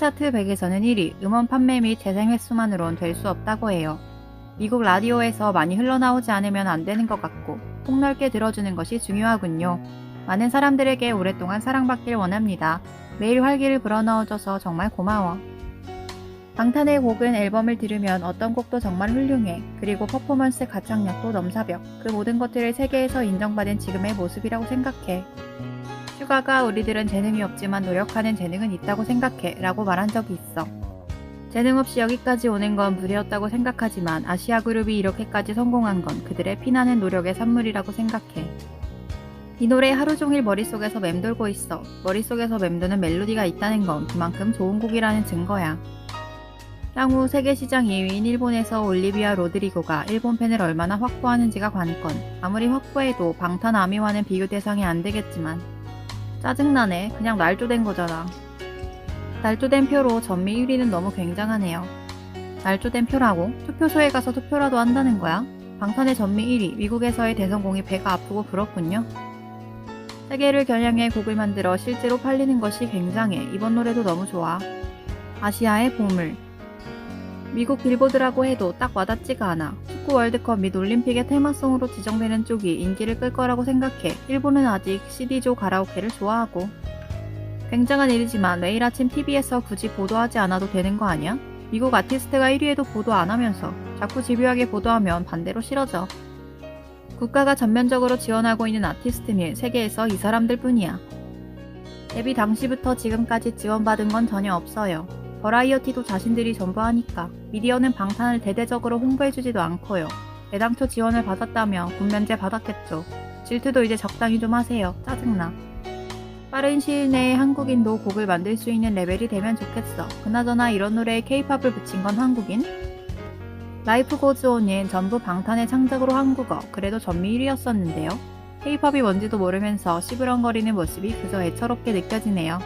차트 100에서는 1위, 음원 판매 및 재생 횟수만으론 될 수 없다고 해요. 미국 라디오에서 많이 흘러나오지 않으면 안 되는 것 같고 폭넓게 들어주는 것이 중요하군요. 많은 사람들에게 오랫동안 사랑받길 원합니다. 매일 활기를 불어넣어줘서 정말 고마워. 방탄의 곡은 앨범을 들으면 어떤 곡도 정말 훌륭해. 그리고 퍼포먼스 가창력도 넘사벽. 그 모든 것들을 세계에서 인정받은 지금의 모습이라고 생각해. 슈가가 우리들은 재능이 없지만 노력하는 재능은 있다고 생각해. 라고 말한 적이 있어. 재능 없이 여기까지 오는 건 무리였다고 생각하지만 아시아 그룹이 이렇게까지 성공한 건 그들의 피나는 노력의 산물이라고 생각해. 이 노래 하루 종일 머릿속에서 맴돌고 있어. 머릿속에서 맴도는 멜로디가 있다는 건 그만큼 좋은 곡이라는 증거야. 향후 세계 시장 2위인 일본에서 올리비아 로드리고가 일본 팬을 얼마나 확보하는지가 관건. 아무리 확보해도 방탄 아미와는 비교 대상이 안 되겠지만. 짜증나네. 그냥 날조된 거잖아. 날조된 표로 전미 1위는 너무 굉장하네요. 날조된 표라고? 투표소에 가서 투표라도 한다는 거야? 방탄의 전미 1위, 미국에서의 대성공이 배가 아프고 그렇군요. 세계를 겨냥해 곡을 만들어 실제로 팔리는 것이 굉장해. 이번 노래도 너무 좋아. 아시아의 보물. 미국 빌보드라고 해도 딱 와닿지가 않아. 축구 월드컵 및 올림픽의 테마송으로 지정되는 쪽이 인기를 끌 거라고 생각해. 일본은 아직 CD조 가라오케를 좋아하고. 굉장한 일이지만 매일 아침 TV에서 굳이 보도하지 않아도 되는 거 아니야? 미국 아티스트가 1위에도 보도 안 하면서 자꾸 집요하게 보도하면 반대로 싫어져. 국가가 전면적으로 지원하고 있는 아티스트 및 세계에서 이 사람들 뿐이야. 데뷔 당시부터 지금까지 지원받은 건 전혀 없어요. 버라이어티도 자신들이 전부 하니까 미디어는 방탄을 대대적으로 홍보해주지도 않고요. 애당초 지원을 받았다면 군면제 받았겠죠. 질투도 이제 적당히 좀 하세요. 짜증나. 빠른 시일 내에 한국인도 곡을 만들 수 있는 레벨이 되면 좋겠어. 그나저나 이런 노래에 케이팝을 붙인 건 한국인? 라이프 고즈온은 전부 방탄의 창작으로 한국어, 그래도 전미 1위였었는데요. 케이팝이 뭔지도 모르면서 시부렁거리는 모습이 그저 애처롭게 느껴지네요.